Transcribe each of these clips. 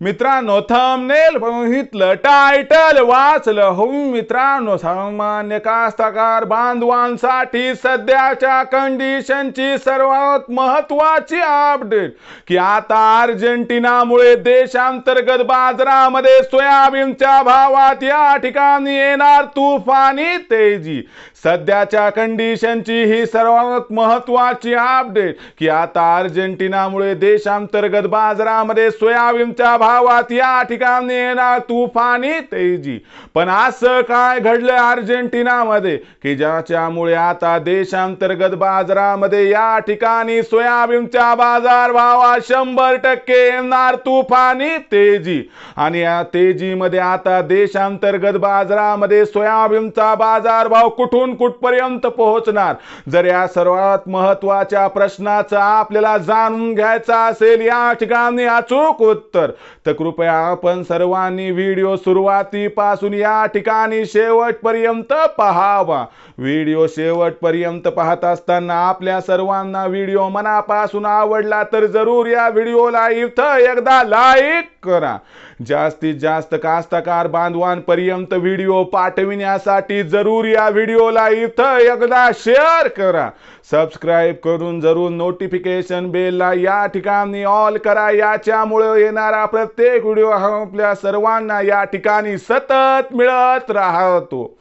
मित्रांनो थंबनेल बघितलं टायटल वाचलं. हो मित्रांनो सामान्य कास्तकार बांधवांसाठी सध्याच्या कंडिशनची सर्वात महत्वाची अपडेट की आता अर्जेंटिनामुळे देशांतर्गत बाजारामध्ये सोयाबीनच्या भावात या ठिकाणी येणार तुफानी तेजी. सध्याच्या कंडिशनची ही सर्वात महत्वाची अपडेट की आता अर्जेंटिनामुळे देशांतर्गत बाजारामध्ये सोयाबीनच्या भावात या ठिकाणी येणार तुफानी तेजी. पण असं काय घडलं अर्जेंटिनामध्ये की ज्याच्यामुळे आता देशांतर्गत बाजारामध्ये या ठिकाणी सोयाबीनच्या बाजार भावात शंभर टक्के येणार तुफानी तेजी. आणि या तेजीमध्ये आता देशांतर्गत बाजारामध्ये सोयाबीनचा बाजारभाव कुठून कुठपर्यंत पोहोचणार? जर या सर्वात महत्त्वाच्या प्रश्नाचं आपल्याला जाणून घ्यायचं असेल या ठिकाणी अचूक उत्तर. तर कृपया आपण सर्वांनी व्हिडिओ सुरुवातीपासून या ठिकाणी शेवटपर्यंत पहावा. व्हिडिओ शेवटपर्यंत पाहत असताना आपल्या सर्वांना व्हिडिओ मनापासून आवडला तर जरूर या व्हिडिओला इथं एकदा लाईक करा. जास्तीत जास्त कास्तकार बांधवांपर्यंत व्हिडिओ पाठविण्यासाठी जरूर या व्हिडिओला इथं एकदा शेअर करा. सबस्क्राईब करून जरूर नोटिफिकेशन बेलला या ठिकाणी ऑल करा. याच्यामुळे येणारा प्रत्येक व्हिडिओ हा आपल्या सर्वांना या ठिकाणी सतत मिळत राहतो.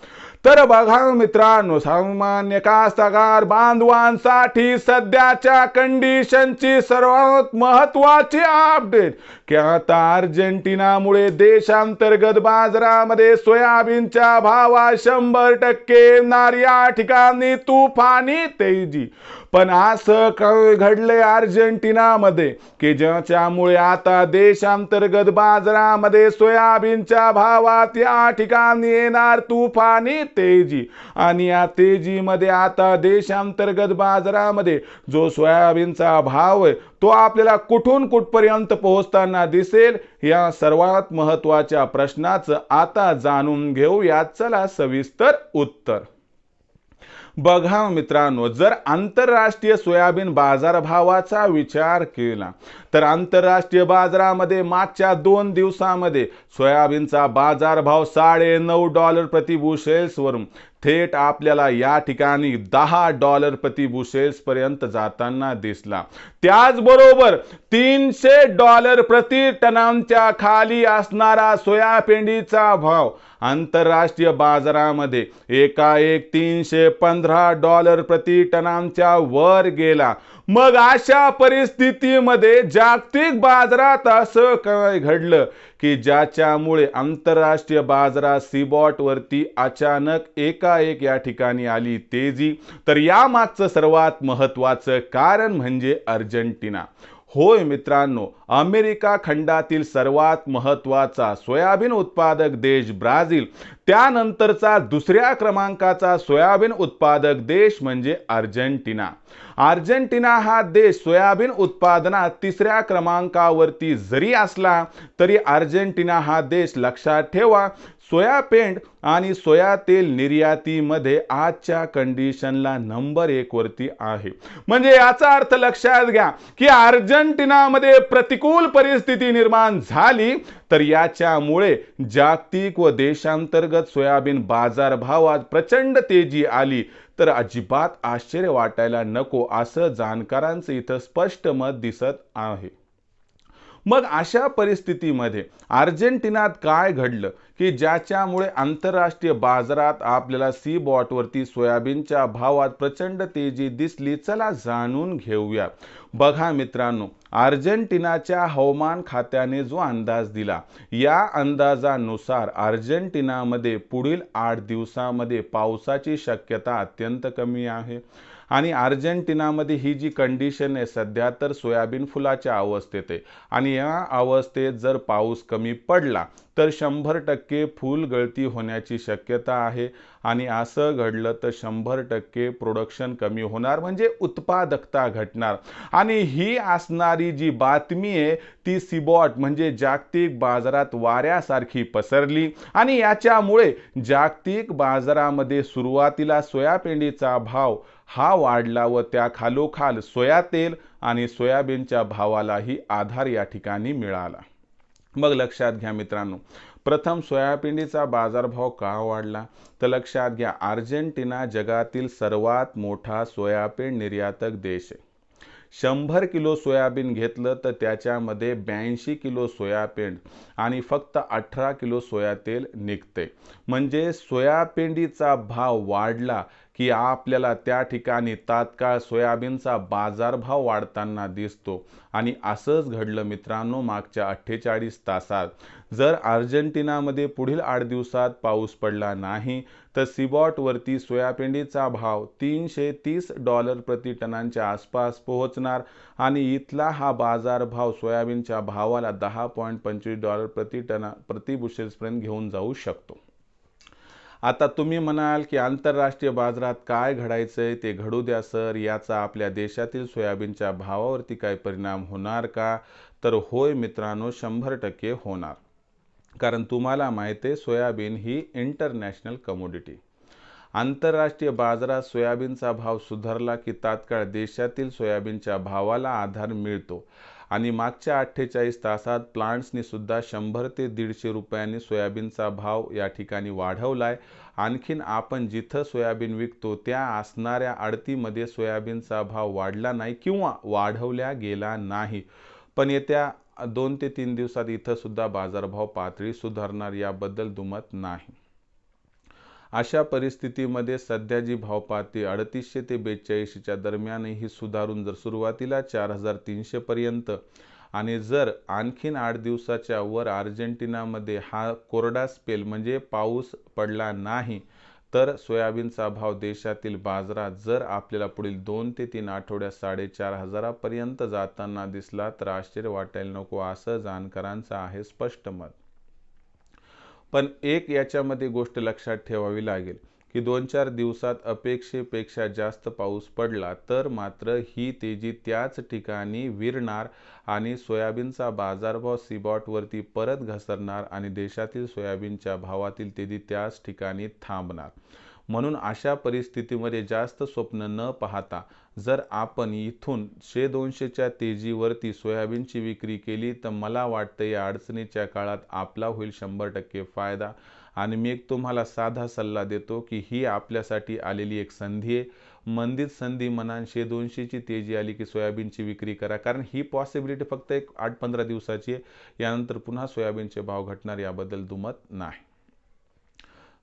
तर बघा मित्रांनो सामान्य कास्तकार बांधवांसाठी सध्याच्या कंडिशनची सर्वात महत्वाची अपडेट की आता अर्जेंटिनामुळे देशांतर्गत बाजारामध्ये सोयाबीनच्या भावात शंभर टक्के येणार या ठिकाणी तुफानी तेजी. पण असं काय घडलंय अर्जेंटिनामध्ये की ज्याच्यामुळे आता देशांतर्गत बाजारामध्ये सोयाबीनच्या भावात या ठिकाणी येणार तुफानी तेजी. आणि या तेजीमध्ये आता देशांतर्गत बाजारामध्ये जो सोयाबीनचा भाव आहे तो आपल्याला कुठून कुठपर्यंत पोहोचताना दिसेल या सर्वात महत्त्वाच्या प्रश्नाचं आता जाणून घेऊया. चला सविस्तर उत्तर. बघा मित्रांनो जर आंतरराष्ट्रीय सोयाबीन बाजारभावाचा विचार केला तर आंतरराष्ट्रीय बाजारामध्ये मागच्या दोन दिवसामध्ये सोयाबीनचा बाजारभाव साडे नऊ डॉलर प्रति बुशेल्सवरून थेट आपल्याला या ठिकाणी दहा डॉलर प्रति पर्यंत जाताना दिसला. त्याचबरोबर तीनशे डॉलर प्रति टनांच्या खाली असणारा सोयापेंडीचा भाव आंतरराष्ट्रीय बाजारामध्ये एकाएक तीनशे पंधरा डॉलर प्रति टनांच्या वर गेला. मग अशा परिस्थितीमध्ये जागतिक बाजारात असं काय घडलं की ज्याच्यामुळे आंतरराष्ट्रीय बाजारात सीबॉट वरती अचानक एकाएक या ठिकाणी आली तेजी? तर यामागचं सर्वात महत्वाचं कारण म्हणजे अर्जेंटिना. होय मित्रांनो अमेरिका खंडातील सर्वात महत्त्वाचा सोयाबीन उत्पादक देश ब्राझील. त्यानंतरचा दुसऱ्या क्रमांकाचा सोयाबीन उत्पादक देश म्हणजे अर्जेंटिना. अर्जेंटिना हा देश सोयाबीन उत्पादनात तिसऱ्या क्रमांकावरती जरी असला तरी अर्जेंटिना हा देश लक्षात ठेवा सोया पेंट आणि सोया तेल निर्यातीमध्ये आजच्या कंडिशनला नंबर एक वरती आहे. म्हणजे याचा अर्थ लक्षात घ्या की अर्जेंटिनामध्ये प्रतिकूल परिस्थिती निर्माण झाली तर याच्यामुळे जागतिक व देशांतर्गत सोयाबीन बाजारभावात प्रचंड तेजी आली. तर अजिबात आश्चर्य वाटायला नको असं जाणकारांचं इथं स्पष्ट मत दिसत आहे. मग अशा परिस्थितीमध्ये अर्जेंटिनात काय घडलं की ज्याच्यामुळे आंतरराष्ट्रीय बाजारात आपल्याला सी बॉटवरती सोयाबीनच्या भावात प्रचंड तेजी दिसली चला जाणून घेऊया. बघा मित्रांनो अर्जेंटिनाच्या हवामान खात्याने जो अंदाज दिला या अंदाजानुसार अर्जेंटिनामध्ये पुढील आठ दिवसामध्ये पावसाची शक्यता अत्यंत कमी आहे. आणि अर्जेंटिनामध्ये ही जी कंडिशन आहे सध्या तर सोयाबीन फुलाच्या अवस्थेत आहे. आणि या अवस्थेत जर पाऊस कमी पडला तर शंभर टक्के फूल गळती होण्याची शक्यता आहे. आणि असं घडलं तर शंभर टक्के प्रोडक्शन कमी होणार म्हणजे उत्पादकता घटणार. आणि ही असणारी जी बातमी आहे ती सिबॉट म्हणजे जागतिक बाजारात वाऱ्यासारखी पसरली. आणि याच्यामुळे जागतिक बाजारामध्ये सुरुवातीला सोयापेंडीचा भाव हा वाढला व त्या खालोखाल सोया तेल आणि सोयाबीनच्या भावालाही आधार या ठिकाणी मिळाला. मग लक्षात घ्या मित्रांनो प्रथम सोयाबीनचा बाजारभाव का वाढला? तर लक्षात घ्या अर्जेंटिना जगातील सर्वात मोठा सोयाबीन निर्यातक देश आहे. शंभर किलो सोयाबीन घेतलं तर त्याच्यामध्ये ब्याऐंशी किलो सोयाबीन आणि फक्त अठरा किलो सोया तेल निघते. म्हणजे सोयाबीनचा भाव वाढला की आपल्याला त्या ठिकाणी तात्काळ सोयाबीनचा बाजारभाव वाढताना दिसतो. आणि असंच घडलं मित्रांनो मागच्या अठ्ठेचाळीस तासात. जर अर्जेंटिनामध्ये पुढील आठ दिवसात पाऊस पडला नाही तर सिबॉटवरती सोयापेंडीचा भाव तीनशे तीस डॉलर प्रति टनांच्या आसपास पोहोचणार आणि इथला हा बाजारभाव सोयाबीनच्या भावाला दहा पॉईंट पंचवीस डॉलर प्रति टना प्रति बुशेल्सपर्यंत घेऊन जाऊ शकतो. आता तुम्ही म्हणाल की आंतरराष्ट्रीय बाजारात काय घडायचं आहे ते घडू द्या सर. याचा आपल्या देशातील सोयाबीनच्या भावावरती काय परिणाम होणार का? तर होय मित्रांनो शंभर टक्के होणार. कारण तुम्हाला माहिती आहे सोयाबीन ही इंटरनॅशनल कमोडिटी. आंतरराष्ट्रीय बाजारात सोयाबीनचा भाव सुधारला की तात्काळ देशातील सोयाबीनच्या भावाला आधार मिळतो. आणि मागच्या अठ्ठेचाळीस तासात प्लांट्सनी सुद्धा शंभर ते दीडशे रुपयांनी सोयाबीनचा भाव या ठिकाणी वाढवला आहे आणखीन आपण जिथं सोयाबीन विकतो त्या असणाऱ्या आडतीमध्ये सोयाबीनचा भाव वाढला नाही किंवा वाढवल्या गेला नाही. पण येत्या दोन ते तीन दिवसात इथंसुद्धा बाजारभाव पातळी सुधारणार याबद्दल दुमत नाही. अशा परिस्थितीमध्ये सध्या जी भावपाती अडतीसशे ते बेचाळीसच्या दरम्यानही सुधारून जर सुरुवातीला चार हजार तीनशेपर्यंत आणि जर आणखीन आठ दिवसाच्या वर अर्जेंटिनामध्ये हा कोरडा स्पेल म्हणजे पाऊस पडला नाही तर सोयाबीनचा भाव देशातील बाजारात जर आपल्याला पुढील दोन ते तीन आठवड्यात साडेचार हजारापर्यंत जाताना दिसला तर आश्चर्य वाटायला नको असं जाणकारांचं आहे स्पष्ट मत. पण एक याच्यामध्ये गोष्ट लक्षात ठेवावी लागेल की दोन चार दिवसात अपेक्षेपेक्षा जास्त पाऊस पडला तर मात्र ही तेजी त्याच ठिकाणी विरणार आणि सोयाबीनचा बाजारभाव सिबॉटवरती परत घसरणार आणि देशातील सोयाबीनच्या भावातील तेजी त्याच ठिकाणी थांबणार. म्हणून अशा परिस्थितीमध्ये जास्त स्वप्न न पाहता जर आपण इथून शे दोनशेच्या तेजीवरती सोयाबीनची विक्री केली तर मला वाटतं या अडचणीच्या काळात आपला होईल शंभर टक्के फायदा. आणि मी एक तुम्हाला साधा सल्ला देतो की ही आपल्यासाठी आलेली एक संधी आहे. मंदित संधी म्हणान शे दोनशेची तेजी आली की सोयाबीनची विक्री करा. कारण ही पॉसिबिलिटी फक्त एक आठ पंधरा दिवसाची आहे. यानंतर पुन्हा सोयाबीनचे भाव घटणार याबद्दल दुमत नाही.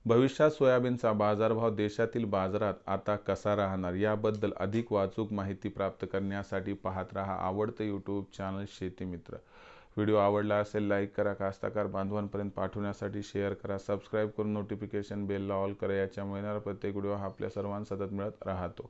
भविष्यात सोयाबीनचा बाजारभाव देशातील बाजारात आता कसा राहणार याबद्दल अधिक वाचूक माहिती प्राप्त करण्यासाठी पाहत राहा आवडतं यूट्यूब चॅनल शेती मित्र व्हिडिओ आवडला असेल लाईक करा कास्ताकार बांधवांपर्यंत पाठवण्यासाठी शेअर करा सबस्क्राईब करून नोटिफिकेशन बेलला ऑल करा याच्यामुळे येणारा प्रत्येक व्हिडिओ हा आपल्या सर्वांना सतत मिळत राहतो.